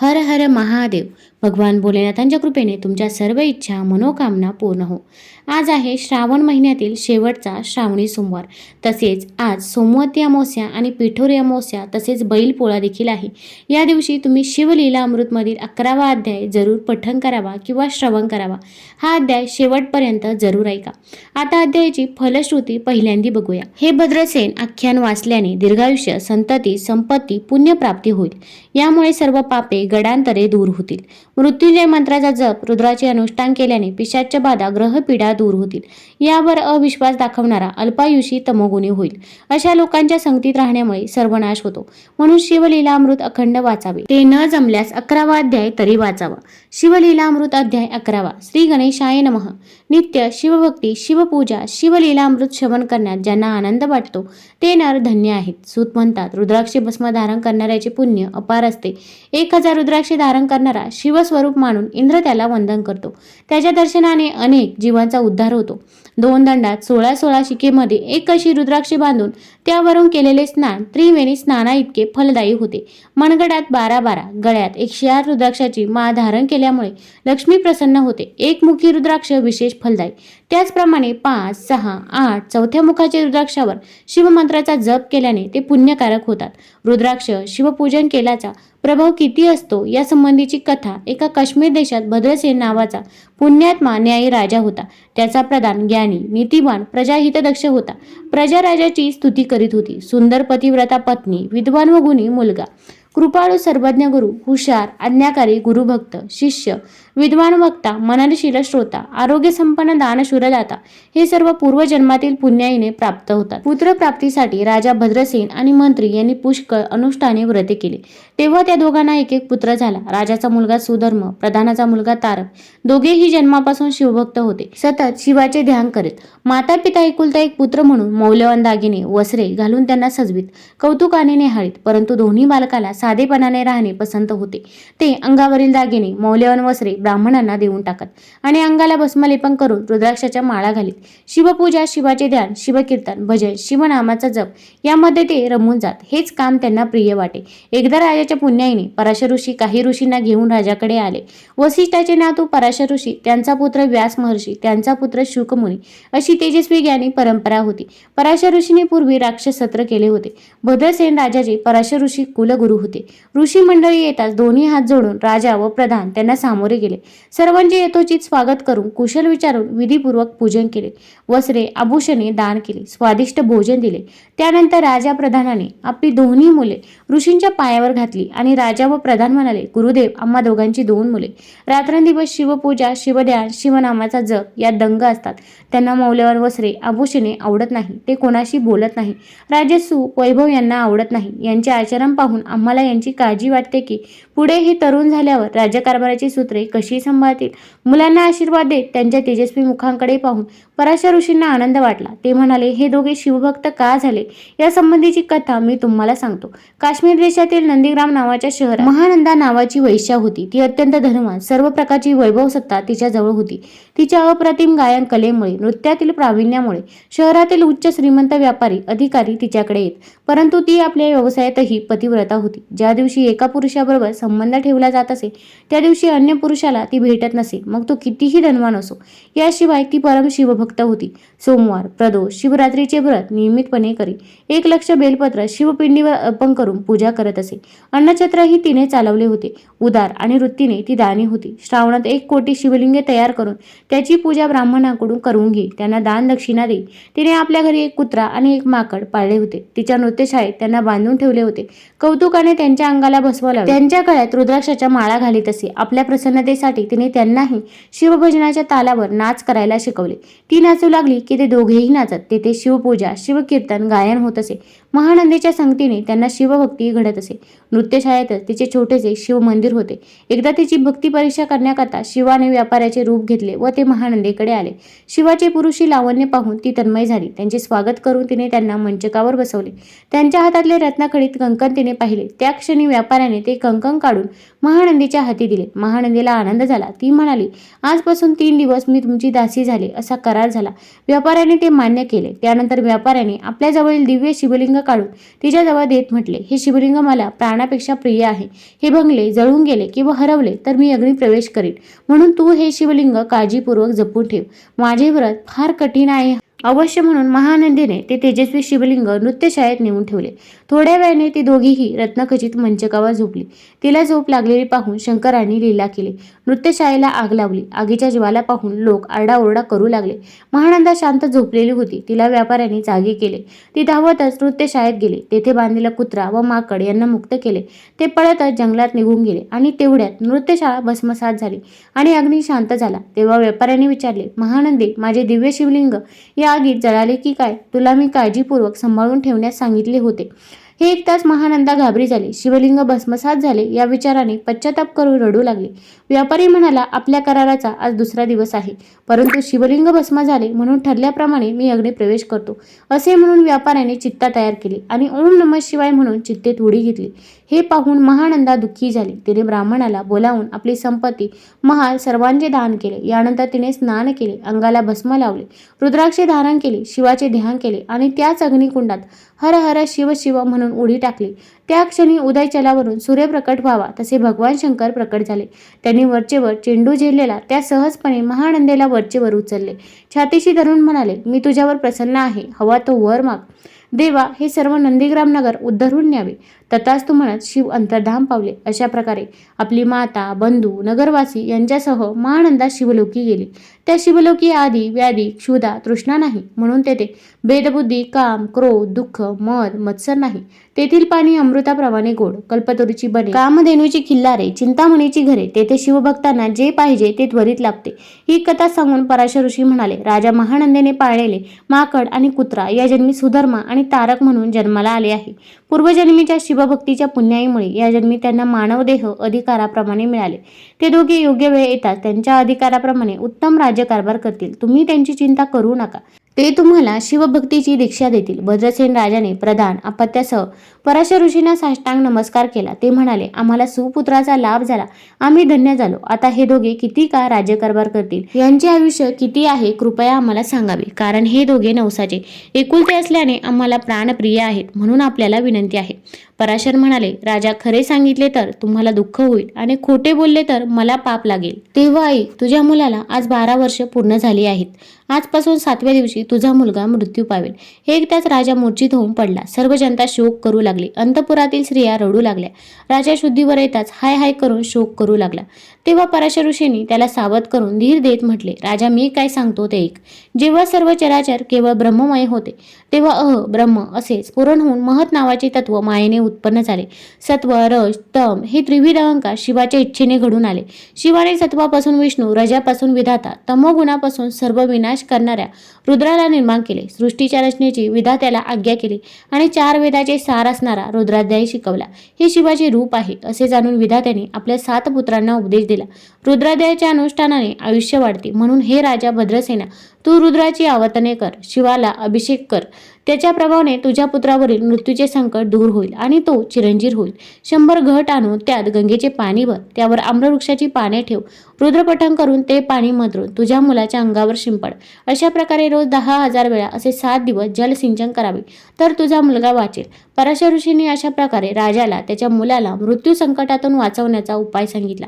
हर हर महादेव. भगवान भोलेनाथांच्या कृपेने तुमच्या सर्व इच्छा मनोकामना पूर्ण हो. आज आहे श्रावण महिन्यातील शेवटचा श्रावणी सोमवार. तसेच आज सोमवती अमावस्या आणि पिठोरी अमावस्या तसेच बैलपोळा देखील आहे. या दिवशी तुम्ही शिवलीला अमृतमधील अकरावा अध्याय जरूर पठण करावा किंवा श्रवण करावा. हा अध्याय शेवटपर्यंत जरूर ऐका. आता अध्यायाची फलश्रुती पहिल्यांदी बघूया. हे भद्रसेन आख्यान वाचल्याने दीर्घायुष्य संतती संपत्ती पुण्यप्राप्ती होईल. यामुळे सर्व पापे गडांतरे दूर होतील. मृत्युंजय मंत्राचा जप रुद्राचे अनुष्ठान केल्याने पिशाच्या बाधा ग्रहपीडा दूर होतील. यावर अविश्वास दाखवणारा अल्पायुषी तमोगुणी होईल. अशा लोकांच्या संगतीत राहण्यामुळे सर्वनाश होतो. म्हणून शिवलीलामृत अखंड वाचावे. ते न जमल्यास अकरावा अध्याय तरी वाचावा. शिवलीलामृत अध्याय अकरावा. श्री गणेशाय नमः. नित्य शिवभक्ती शिवपूजा शिवलीलामृत श्रवण करण्यात ज्यांना आनंद वाटतो ते नर धन्य आहेत. सूत म्हणतात रुद्राक्षी भस्म धारण करणाऱ्याचे पुण्य अपार असते. एक हजार रुद्राक्षी धारण करणारा शिवस्वरूप मानून इंद्र त्याला वंदन करतो. त्याच्या दर्शनाने अनेक जीवांचा उद्धार होतो. दोन दंडात सोळा सोळा शिकेमध्ये एक अशी रुद्राक्षे बांधून त्यावरून केलेले स्नान त्रिवेणी स्नाना इतके फलदायी होते. मनगडात बारा बारा गळ्यात एकशे आठ रुद्राक्षाची माळ धारण केल्यामुळे लक्ष्मी प्रसन्न होते. एक मुखी रुद्राक्ष विशेष फलदायी. त्याचप्रमाणे पाच सहा आठ चौथ्या मुखाच्या रुद्राक्षावर शिवमंत्राचा जप केल्याने ते पुण्यकारक होतात. रुद्राक्ष शिवपूजन केल्याचा प्रभाव किती असतो या संबंधीची कथा एका काश्मीर देशात भद्रसेन नावाचा पुण्यात्मा न्यायी राजा होता. त्याचा प्रधान ज्ञान नीतिवान प्रजाहितदक्ष होता. प्रजा राजाची स्तुती करीत होती. सुंदर पतिव्रता पत्नी विद्वान व गुणी मुलगा. कृपाळू सर्वज्ञ गुरु हुशार आज्ञाकारी गुरुभक्त शिष्य विद्वान वक्ता मननशील श्रोता आरोग्य संपन्न दानशूरदाता हे सर्व पूर्वजन्मातील पुण्याईने प्राप्त होतात. पुत्रप्राप्तीसाठी राजा भद्रसेन आणि मंत्री यांनी पुष्कळ अनुष्ठाने व्रते केले. तेव्हा त्या दोघांना एक एक पुत्र झाला. राजाचा मुलगा सुधर्म प्रधानाचा मुलगा तारक दोघेही जन्मापासून शिवभक्त होते. सतत शिवाचे ध्यान करीत माता पिता एकुलता एक पुत्र म्हणून मौल्यवान दागिने वस्त्रे घालून त्यांना सजवीत कौतुकाने नेहाळीत परंतु दोन्ही बालकाला साधेपणाने राहणे पसंत होते. ते अंगावरील दागिने मौल्यवान वस्त्रे ब्राह्मणांना देऊन टाकत आणि अंगाला भस्मलेपन करून रुद्राक्षाच्या माळा घालीत. शिवपूजा शिवाचे ध्यान शिवकीर्तन भजन शिवनामाचा जप यामध्ये ते रमून जात. हेच काम त्यांना प्रिय वाटे. एकदा राजाच्या पुण्याईने पराशर ऋषी काही ऋषींना घेऊन राजाकडे आले. वसिष्ठाचे नातू पराशर ऋषी त्यांचा पुत्र व्यास महर्षी त्यांचा पुत्र शुकमुनी अशी तेजस्वी ज्ञानी परंपरा होती. पराशर ऋषीने पूर्वी राक्षस सत्र केले होते. भद्रसेन राजाचे पराशर ऋषी कुलगुरू होते. ऋषी मंडळी येताच दोन्ही हात जोडून राजा व प्रधान त्यांना सामोरे गेले. सर्वांचे यथोचित स्वागत करून कुशल विचारून विधीपूर्वक पूजन केले. वस्त्रे आभूषणे दान केले. स्वादिष्ट भोजन दिले. त्यानंतर राजा प्रधानाने आपली दोन्ही मुले ऋषींच्या पायावर घातली आणि राजा व प्रधान म्हणाले गुरुदेव आम्हा दोघांची दोन मुले. रात्रंदिवस शिवपूजा शिवध्यान शिवनामाचा जप यात दंग असतात. त्यांना मौल्यवान वस्त्रे आभूषणे आवडत नाही. ते कोणाशी बोलत नाही. राजसू वैभव यांना आवडत नाही. यांचे आचरण पाहून आम्हाला यांची काळजी वाटते की पुढे हे तरुण झाल्यावर राज्यकारभाराची सूत्रे कशी सांभाळतील? मुलांना आशीर्वाद देत त्यांच्या तेजस्वी मुखांकडे पाहून पराशर ऋषींना आनंद वाटला. ते म्हणाले हे दोघे शिवभक्त का झाले? या संबंधीची कथा मी तुम्हाला सांगतो. काश्मीर देशातील नंदीग्राम नावाच्या शहरात महानंदा नावाची वैश्या होती. ती अत्यंत धनवान. सर्व प्रकारची वैभव सत्ता तिच्या जवळ होती. तिच्या अप्रतिम गायन कलेमुळे नृत्यातील प्रावीण्यामुळे शहरातील उच्च श्रीमंत व्यापारी अधिकारी तिच्याकडे येत. परंतु ती आपल्या व्यवसायातही पतिव्रता होती. ज्या दिवशी एका पुरुषाबरोबर संबंध ठेवला जात असे त्या दिवशी अन्य पुरुषाला ती भेटत नसे. मग तो कितीही धनवान असो याशिवाय ती परम शिवभक्त होती. सोमवार प्रदोष शिवरात्रीचे व्रत नियमितपणे करी. एक लक्ष बेलपत्र शिवपिंडीवर अर्पण करून पूजा करत असे. अन्नछत्रही तिने चालवले होते. उदार आणि वृत्तीने ती दानी होती. श्रावणात एक कोटी शिवलिंगे तयार करून त्याची पूजा ब्राह्मणाकडून करून घे. त्यांना दान दक्षिणा दे. तिने आपल्या घरी एक कुत्रा आणि एक माकड पाळले होते. तिच्या नृत्यशाळेत त्यांना बांधून ठेवले होते. कौतुकाने त्यांच्या अंगाला बसवलं त्यांच्या गळ्यात रुद्राक्षाच्या माळा घालीत असे. आपल्या प्रसन्नतेसाठी तिने त्यांनाही शिवभजनाच्या तालावर नाच करायला शिकवले. ती नाचू लागली की ते दोघेही नाचत. तेथे शिवपूजा शिवकीर्तन गायन होत असे. महानंदीच्या संगतीने त्यांना शिवभक्ती घडत असे. नृत्यशाळेतच तिचे छोटेसे शिवमंदिर होते. एकदा तिची भक्ती परीक्षा करण्याकरता शिवाने व्यापाऱ्याचे रूप घेतले व ते महानंदीकडे आले. शिवाचे पुरुषी लावण्य पाहून ती तन्मय झाली. त्यांचे स्वागत करून तिने त्यांना मंचकावर बसवले. त्यांच्या हातातले रत्नखडीत कंकण तिने पाहिले. त्या क्षणी व्यापाऱ्याने ते कंकण काढून महानंदीच्या हाती दिले. महानंदीला आनंद झाला. ती म्हणाली आजपासून तीन दिवस मी तुमची दासी झाले. असा करार झाला व्यापाऱ्याने ते मान्य केले. त्यानंतर व्यापाऱ्याने आपल्याजवळील दिव्य शिवलिंग काढून तिच्याजवळ देत म्हटले हे शिवलिंग मला प्राणापेक्षा प्रिय आहे. हे बंगले जळून गेले किंवा हरवले तर मी अग्नी प्रवेश करीन. म्हणून तू हे शिवलिंग काळजीपूर्वक जपून ठेव. माझे व्रत फार कठीण आहे. अवश्य म्हणून महानंदीने ते तेजस्वी शिवलिंग नृत्यशाळेत नेऊन ठेवले. थोड्या वेळाने ती दोघीही रत्नखचित मंचकावर झोपली. तिला झोप लागलेली पाहून शंकरांनी लीला केली. नृत्यशाळेला आग लावली. आगीच्या ज्वाला पाहून लोक आरडाओरडा करू लागले. महानंदा शांत झोपलेली होती. तिला व्यापाऱ्यांनी जागी केले. ती धावतच नृत्यशाळेत गेली. तेथे बांधलेला कुत्रा व माकड यांना मुक्त केले. ते पळतच जंगलात निघून गेले आणि तेवढ्यात नृत्यशाळा भस्मसात झाली आणि अग्नी शांत झाला. तेव्हा व्यापाऱ्यांनी विचारले महानंदी माझे दिव्य शिवलिंग या आगीत जळाले की काय? तुला मी काळजीपूर्वक सांभाळून ठेवण्यास सांगितले होते. हे ऐकताच महानंदा घाबरी झाली. शिवलिंग भस्मसात झाले. या विचाराने पश्चाताप करून रडू लागले. व्यापारी म्हणाला आपल्या कराराचा आज दुसरा दिवस आहे. परंतु शिवलिंग भस्म झाले म्हणून ठरल्याप्रमाणे मी अग्नी प्रवेश करतो. असे म्हणून व्यापाऱ्याने चित्ता तयार केली आणि ओम नम शिवाय म्हणून चित्तेत उडी घेतली. हे पाहून महानंदा दुःखी झाली. तिने ब्राह्मणाला बोलावून आपली संपत्ती महाल सर्वांचे दान केले. यानंतर तिने स्नान केले अंगाला भस्म लावले रुद्राक्षे धारण केले शिवाचे ध्यान केले आणि त्याच अग्निकुंडात हर हर शिव शिव म्हणून उडी टाकली. त्या क्षणी उदयचलावरून सूर्य प्रकट व्हावा तसे भगवान शंकर प्रकट झाले. त्यांनी वरचेवर चेंडू झेललेला त्या सहजपणे महानंदेला वरचेवर उचलले. छातीशी धरून म्हणाले मी तुझ्यावर प्रसन्न आहे. हवा तो वर माग. देवा हे सर्व नंदीग्राम नगर उद्धरून न्यावे तथाच तू म्हणत शिव अंतर्धाम पावले. अशा प्रकारे आपली माता बंधू नगरवासी यांच्यासह महानंदा शिवलोकी गेली. त्या शिवलोकी आदी व्याधी क्षुधा तृष्णा नाही. म्हणून तेथे भेदबुद्धी काम क्रोध दुःख मद मत्सर नाही. तेथील पाणी अमृताप्रमाणे गोड कल्पतरूची बने. कामधेनूची खिल्लारे चिंतामणीची घरे तेथे शिवभक्तांना जे पाहिजे ते त्वरित लाभते. ही कथा सांगून पराशर ऋषी म्हणाले राजा महानंदेने पाळलेले माकड आणि कुत्रा या जन्मी सुधर्मा आणि तारक म्हणून जन्माला आले आहे. पूर्वजन्मीच्या शिवभक्तीच्या पुण्याईमुळे या जन्मी त्यांना मानवदेह अधिकाराप्रमाणे मिळाले. ते दोघे योग्य वेळ येतात. त्यांच्या अधिकाराप्रमाणे उत्तम राज्यकारभार करतील. तुम्ही त्यांची चिंता करू नका. ते तुम्हाला शिवभक्तीची दीक्षा देतील. भद्रसेन राजाने प्रधान अपत्यासह पराशर ऋषींना साष्टांग नमस्कार केला. ते म्हणाले आम्हाला सुपुत्राचा लाभ झाला. आम्ही धन्य झालो. आता हे दोघे किती का राज्यकारभार करतील? यांचे आयुष्य किती आहे कृपया आम्हाला सांगावे. कारण हे दोघे नवसाचे एकुलते असल्याने आम्हाला प्राणप्रिय आहेत म्हणून आपल्याला विनंती आहे. पराशर म्हणाले राजा खरे सांगितले तर तुम्हाला दुःख होईल आणि खोटे बोलले तर मला पाप लागेल. तेव्हा आई तुझ्या मुलाला आज बारा वर्ष पूर्ण झाली आहेत. आजपासून सातव्या दिवशी तुझा मुलगा मृत्यू पावेल. हे एकदाच राजा मूर्छित होऊन पडला. सर्व जनता शोक करू लागली. अंतपुरातील स्त्रिया रडू लागल्या. राजा शुद्धीवर येताच हाय हाय करून शोक करू लागला. तेव्हा पराशर ऋषींनी त्याला सावध करून धीर देत म्हटले राजा मी काय सांगतो ते एक जेव्हा सर्व चराचर केवळ ब्रह्ममय होते तेव्हा अह ब्रह्म असे स्फुरण होऊन महत नावाचे तत्व मायेने उत्पन्न झाले. सत्व रज तम हे त्रिविध अहंकार शिवाच्या इच्छेने घडून आले. शिवाने सत्वापासून विष्णू रजापासून विधाता तमोगुणापासून सर्व विनाश करणाऱ्या रुद्राला निर्माण केले. सृष्टीच्या रचनेची विधात्याला आज्ञा केली आणि चार वेदाचे सार असणारा रुद्राध्यायी शिकवला. हे शिवाचे रूप आहे असे जाणून विधात्याने आपल्या सात पुत्रांना उपदेश दिला. रुद्राध्यायाच्या अनुष्ठानाने आयुष्य वाढते म्हणून हे राजा भद्रसेना तू रुद्राची आवर्तने कर शिवाला अभिषेक कर. त्याच्या प्रभावाने तुझ्या पुत्रावरील मृत्यूचे संकट दूर होईल आणि तो चिरंजीर होईल. शंभर घट आणून त्यात गंगेचे पाणी भर त्यावर आम्रवृक्षाची पाने ठेव. रुद्रपठण करून ते पाणी मधरून तुझ्या मुलाच्या अंगावर शिंपड. अशा प्रकारे रोज दहा हजार वेळा असे सात दिवस जलसिंचन करावे. तर तुझा मुलगा वाचेल. पराशर ऋषींनी अशा प्रकारे राजाला त्याच्या मुलाला मृत्यू संकटातून वाचवण्याचा उपाय सांगितला.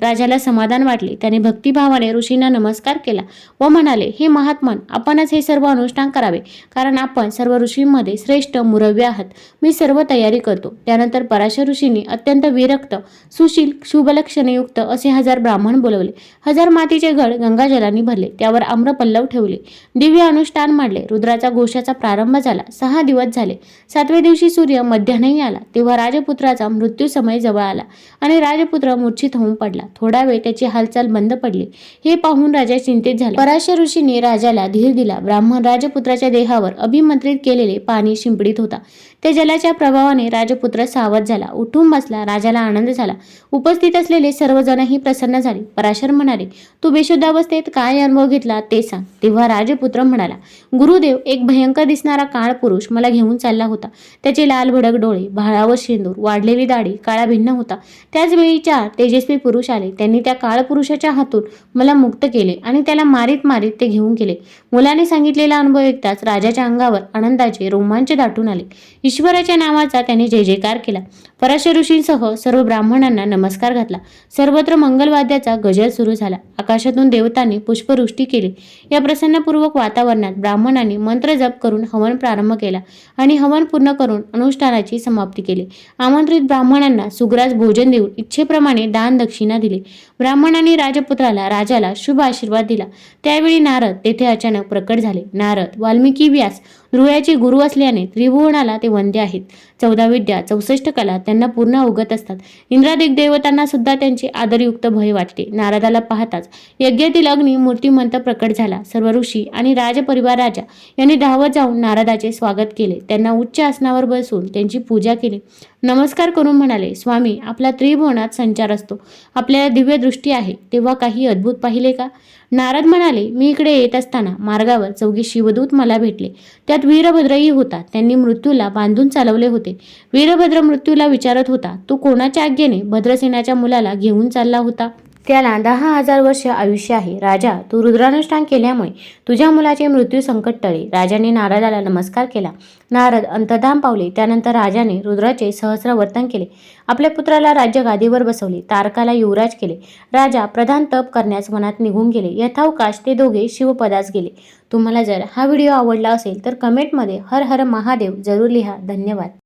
राजाला समाधान वाटले. त्याने भक्तिभावाने ऋषींना नमस्कार केला व म्हणाले हे महात्मन आपणच हे सर्व अनुष्ठान करावे. कारण आपण सर्व ऋषींमध्ये श्रेष्ठ मुरव्य आहात. मी सर्व तयारी करतो. त्यानंतर पराशर ऋषींनी अत्यंत विरक्त सुशील शुभलक्षणयुक्त असे हजार ब्राह्मण बोलवले. हजार मातीचे घड गंगाजलांनी भरले. त्यावर आम्रपल्लव ठेवले. दिव्य अनुष्ठान मांडले. रुद्राचा घोषाचा प्रारंभ झाला. सहा दिवस झाले. सातव्या दिवशी सूर्य मध्यान्ही आला. तेव्हा राजपुत्राचा मृत्यू समय जवळ आला आणि राजपुत्र मूर्छित होऊन पडला. थोडा वेळ त्याची हालचाल बंद पडली. हे पाहून राजा चिंतित झाला. पराशर ऋषीने राजाला धीर दिला. ब्राह्मण राजपुत्राच्या देहावर अभिमंत्रित केलेले पाणी शिंपडीत होता. त्या जलाच्या प्रभावाने राजपुत्र सावध झाला. उठून बसला. राजाला आनंद झाला. उपस्थित असलेले सर्वजणही प्रसन्न झाले. पराशर म्हणाले तू बेशुद्ध अवस्थेत काय अनुभव घेतला ते सांग. तेव्हा राजपुत्र म्हणाला गुरुदेव एक भयंकर दिसणारा काळ पुरुष मला घेऊन चालला होता. त्याचे लाल भडक डोळे भाळावर शेंदूर वाढलेली दाढी काळा भिन्न होता. त्याच वेळी चार तेजस्वी पुरुष आले. त्यांनी त्या काळ पुरुषाच्या हातून मला मुक्त केले आणि त्याला मारीत मारीत ते घेऊन केले. मुलाने सांगितलेला अनुभव ऐकताच राजाच्या अंगावर आनंदाचे रोमांच दाटून आले. ईश्वराच्या नावाचा त्याने जय जयकार केला. पराशर ऋषींसह सर्व ब्राह्मणांना नमस्कार घातला. सर्वत्र मंगलवाद्याचा गजर सुरू झाला. आकाशातून देवतांनी पुष्पवृष्टी केली. या प्रसन्नपूर्वक वातावरणात ब्राह्मणांनी मंत्र जप करून हवन प्रारंभ केला आणि हवन पूर्ण करून अनुष्ठानाची समाप्ती केली. आमंत्रित ब्राह्मणांना सुग्रास भोजन देऊन इच्छेप्रमाणे दान दक्षिणा दिली. ब्राह्मणांनी राजपुत्राला राजाला शुभ आशीर्वाद दिला. त्यावेळी नारद तेथे अचानक प्रकट झाले. नारद वाल्मिकी व्यास ध्रुयाचे गुरु असल्याने त्रिभुवनाला ते वंदे आहेत. चौदा विद्या चौसष्ट कला त्यांना पूर्ण अवगत असतात. इंद्रादिक देवतांना सुद्धा त्यांचे आदरयुक्त भय वाटते. नारदाला पाहताच यज्ञातील अग्नी मूर्तिमंत प्रकट झाला. सर्व ऋषी आणि राजपरिवार राजा यांनी धावत जाऊन नारदाचे स्वागत केले. त्यांना उच्च आसनावर बसून त्यांची पूजा केली. नमस्कार करून म्हणाले स्वामी आपला त्रिभुवनात संचार असतो. आपल्याला दिव्य दृष्टी आहे तेव्हा काही अद्भुत पाहिले का? नारद म्हणाले मी इकडे येत असताना मार्गावर चौघे शिवदूत मला भेटले. त्यात वीरभद्रही होता. त्यांनी मृत्यूला बांधून चालवले होते. वीरभद्र मृत्यूला विचारत होता तो कोणाच्या आज्ञेने भद्रसेनाच्या मुलाला घेऊन चालला होता? त्याला दहा हजार वर्ष आयुष्य आहे. राजा तू रुद्रानुष्ठान केल्यामुळे तुझ्या मुलाचे मृत्यू संकट टळे राजाने नारदाला नमस्कार केला. नारद अंतधाम पावले. त्यानंतर राजाने रुद्राचे सहस्र वर्तन केले. आपल्या पुत्राला राज्य गादीवर बसवले. तारकाला युवराज केले. राजा प्रधान तप करण्यास मनात निघून गेले. यथावकाश ते दोघे शिवपदास गेले. तुम्हाला जर हा व्हिडिओ आवडला असेल तर कमेंटमध्ये हर हर महादेव जरूर लिहा. धन्यवाद.